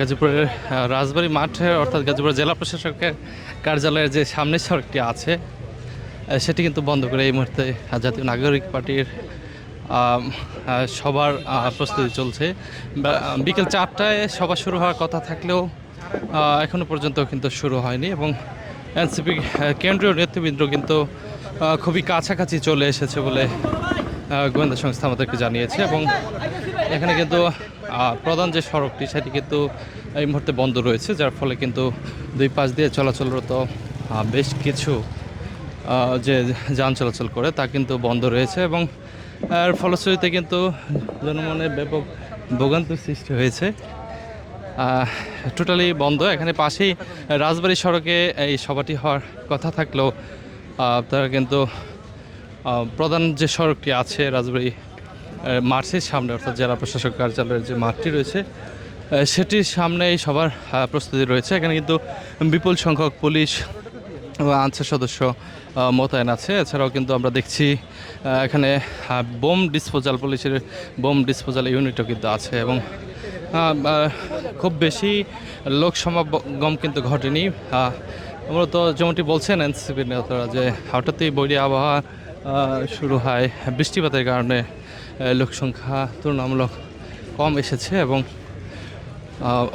গাজীপুরের রাজবাড়ী মাঠে, অর্থাৎ গাজীপুর জেলা প্রশাসকের কার্যালয়ের যে সামনের সড়কটি আছে সেটি কিন্তু বন্ধ করে এই মুহূর্তে জাতীয় নাগরিক পার্টির সবার প্রস্তুতি চলছে। বিকেল চারটায় সভা শুরু হওয়ার কথা থাকলেও এখনও পর্যন্ত কিন্তু শুরু হয়নি এবং এনসিপি কেন্দ্রীয় নেতৃবৃন্দ কিন্তু খুবই কাছাকাছি চলে এসেছে বলে গোয়েন্দা সংস্থা আমাদেরকে জানিয়েছে এবং এখানে কিন্তু প্রধান যে সড়কটি, সেটি কিন্তু এই মুহূর্তে বন্ধ রয়েছে, যার ফলে কিন্তু দুই পাশ দিয়ে চলাচলরত বেশ কিছু যে যান চলাচল করে, তা কিন্তু বন্ধ রয়েছে এবং এর ফলশ্রুতিতে কিন্তু জনমনে ব্যাপক ভোগান্তির সৃষ্টি হয়েছে। টোটালি বন্ধ। এখানে পাশেই রাজবাড়ি সড়কে এই সভাটি হওয়ার কথা থাকলেও তারা কিন্তু প্রধান যে সড়কটি আছে রাজবাড়ী মাঠের সামনে, অর্থাৎ জেলা প্রশাসক কার্যালয়ের যে মাঠটি রয়েছে সেটির সামনে এই সবার প্রস্তুতি রয়েছে। এখানে কিন্তু বিপুল সংখ্যক পুলিশ আনসার সদস্য মোতায়েন আছে। এছাড়াও কিন্তু আমরা দেখছি এখানে বোম ডিসপোজাল, পুলিশের বোম ডিসপোজাল ইউনিটও কিন্তু আছে এবং খুব বেশি লোক সমাগম কিন্তু ঘটেনি। মূলত যেমনটি বলছেন এনসিপি নেতারা যে হঠাৎই বৈরী আবহাওয়া শুরু হয় বৃষ্টিপাতের কারণে। লোক সংখ্যা তুলনামূলক কম এসেছে এবং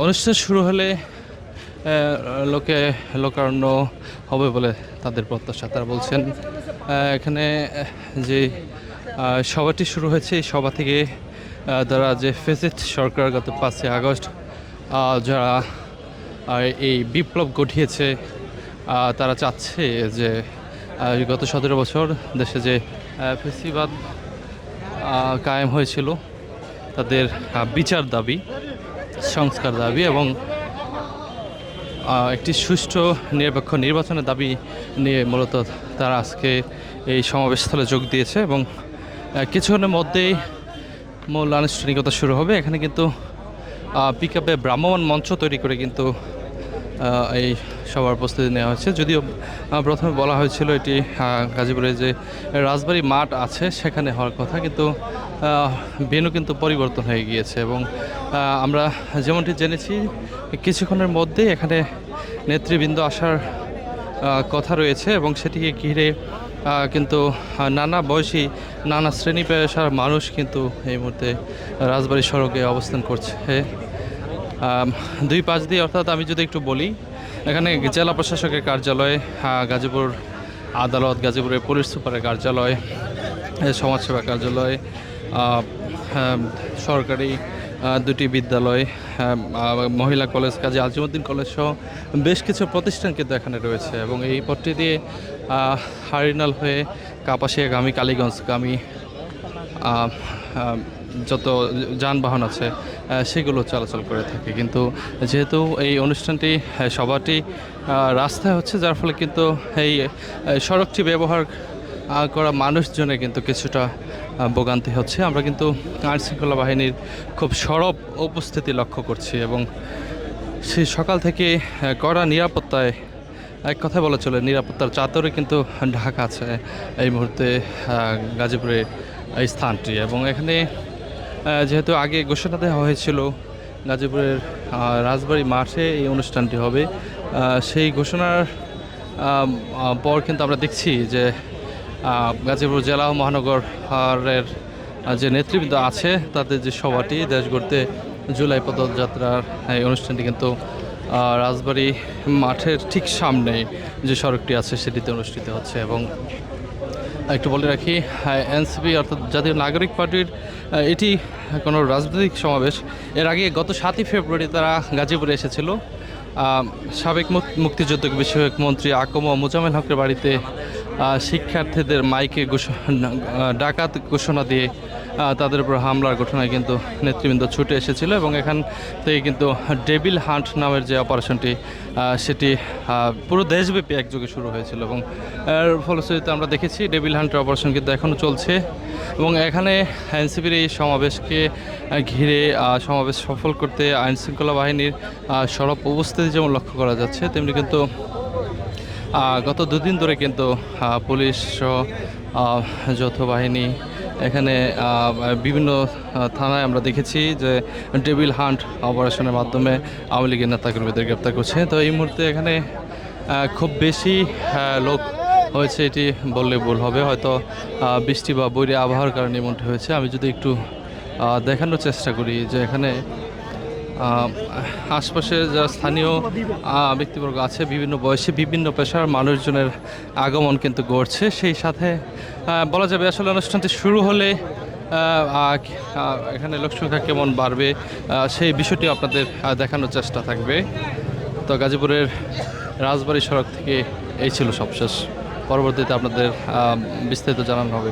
অনুষ্ঠান শুরু হলে লোকে লোকারণ্য হবে বলে তাদের প্রত্যাশা। তারা বলছেন এখানে যে সভাটি শুরু হয়েছে, এই সভা থেকে তারা যে ফেসিট সরকার গত পাঁচই আগস্ট যারা এই বিপ্লব ঘটিয়েছে তারা চাচ্ছে যে গত সতেরো বছর দেশে যে ফেসিবাদ কায়েম হয়েছিল তাদের বিচার দাবি, সংস্কার দাবি এবং একটি সুষ্ঠু নিরপেক্ষ নির্বাচনের দাবি নিয়ে মূলত তারা আজকে এই সমাবেশস্থলে যোগ দিয়েছে এবং কিছুক্ষণের মধ্যেই মূল আনুষ্ঠানিকতা শুরু হবে। এখানে কিন্তু পিক আপে ভ্রাম্যমান মঞ্চ তৈরি করে কিন্তু এই সবার প্রস্তুতি নেওয়া হয়েছে যদিও প্রথমে বলা হয়েছিল এটি গাজীপুরে যে রাজবাড়ী মাঠ আছে সেখানে হওয়ার কথা, কিন্তু ভেনু কিন্তু পরিবর্তন হয়ে গিয়েছে এবং আমরা যেমনটি জেনেছি, কিছুক্ষণের মধ্যেই এখানে নেতৃবৃন্দ আসার কথা রয়েছে এবং সেটিকে ঘিরে কিন্তু নানা বয়সী, নানা শ্রেণি পেশার মানুষ কিন্তু এই মুহূর্তে রাজবাড়ি সড়কে অবস্থান করছে। দুই পাঁচ দিয়ে অর্থাৎ আমি যদি একটু বলি, এখানে জেলা প্রশাসকের কার্যালয় গাজীপুর আদালত, গাজীপুরের পুলিশ সুপারের কার্যালয় সমাজসেবা কার্যালয় সরকারি দুটি বিদ্যালয় মহিলা কলেজ, কাজী আজিমুদ্দিন কলেজ সহ বেশ কিছু প্রতিষ্ঠান কিন্তু এখানে রয়েছে এবং এই পথটি দিয়ে হারিনাল হয়ে কাপাসিয়াগামী কালীগঞ্জগামী যত যানবাহন আছে সেগুলো চলাচল করে থাকে। কিন্তু যেহেতু এই অনুষ্ঠানটি আহ, রাস্তায় হচ্ছে যার ফলে কিন্তু এই সড়কটি ব্যবহার করা মানুষজনের কিন্তু কিছুটা ভোগান্তি হচ্ছে। আমরা কিন্তু আইন শৃঙ্খলা বাহিনীর খুব সরব উপস্থিতি লক্ষ্য করছি এবং সেই সকাল থেকে কড়া নিরাপত্তায় এক কথা বলা চলে নিরাপত্তার চাদরে কিন্তু ঢাকা আছে। এই মুহূর্তে গাজীপুরে স্থানটি এবং এখানে যেহেতু আগে ঘোষণা দেওয়া হয়েছিল গাজীপুরের রাজবাড়ি মাঠে এই অনুষ্ঠানটি হবে সেই ঘোষণার পর কিন্তু আমরা দেখছি যে গাজীপুর জেলা ও মহানগরের যে নেতৃবৃন্দ আছে তাদের যে সভাটি দেশ গড়তে জুলাই পদযাত্রার এই অনুষ্ঠানটি কিন্তু রাজবাড়ি মাঠের ঠিক সামনে যে সড়কটি আছে সেটিতে অনুষ্ঠিত হচ্ছে এবং একটু বলে রাখি এনসিপি অর্থাৎ জাতীয় নাগরিক পার্টির এটি কোনো রাজনৈতিক সমাবেশ। এর আগে গত সাতই ফেব্রুয়ারি তারা গাজীপুরে এসেছিল। সাবেক মুক- মুক্তিযুদ্ধ বিষয়ক মন্ত্রী আকম মোজামেল হকের বাড়িতে শিক্ষার্থীদের মাইকে ঘোষণা ডাকাত ঘোষণা দিয়ে তাদের উপর হামলার ঘটনায় কিন্তু নেতৃবৃন্দ ছুটে এসেছিল এবং এখান থেকে কিন্তু ডেবিল হান্ট নামের যে অপারেশনটি সেটি পুরো দেশব্যাপী একযোগে শুরু হয়েছিল এবং, এর ফলশ্রুতিতে আমরা দেখেছি ডেবিল হান্টের অপারেশন কিন্তু এখনও চলছে এবং এখানে এনসিপির এই সমাবেশকে ঘিরে সমাবেশ সফল করতে আইন শৃঙ্খলা বাহিনীর সরব উপস্থিতি যেমন লক্ষ্য করা যাচ্ছে, তেমনি কিন্তু গত দুদিন ধরে কিন্তু পুলিশ যৌথ বাহিনী এখানে বিভিন্ন থানায় আমরা দেখেছি যে টেবিল হান্ট অপারেশনের মাধ্যমে আওয়ামী লীগের নেতাকর্মীদের গ্রেপ্তার করছে। তো এই মুহূর্তে এখানে খুব বেশি লোক হয়েছে, এটি বললে ভুল হবে। হয়তো বৃষ্টি বা বৈরী আবহাওয়ার কারণে এমনটি হয়েছে। আমি যদি একটু দেখানোর চেষ্টা করি যে এখানে আশপাশে যারা স্থানীয় ব্যক্তিবর্গ আছে, বিভিন্ন বয়সে, বিভিন্ন পেশার মানুষজনের আগমন কিন্তু ঘটছে। সেই সাথে বলা যাবে আসলে অনুষ্ঠানটি শুরু হলে এখানে লোকসংখ্যা কেমন বাড়বে সেই বিষয়টি আপনাদের দেখানোর চেষ্টা থাকবে। তো গাজীপুরের রাজবাড়ি সড়ক থেকে এই ছিল সবশেষ। পরবর্তীতে আপনাদের বিস্তারিত জানানো হবে।